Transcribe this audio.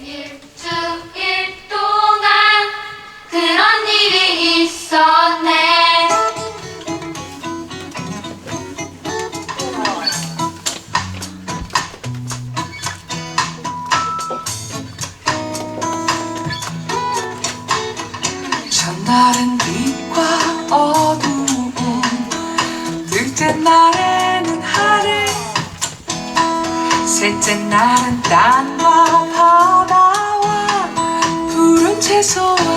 일 주일 동안 그런 일이 있었네. 첫날은 빛과 어두움 둘째 날에는 하늘 셋째 날은 땅과 밤 so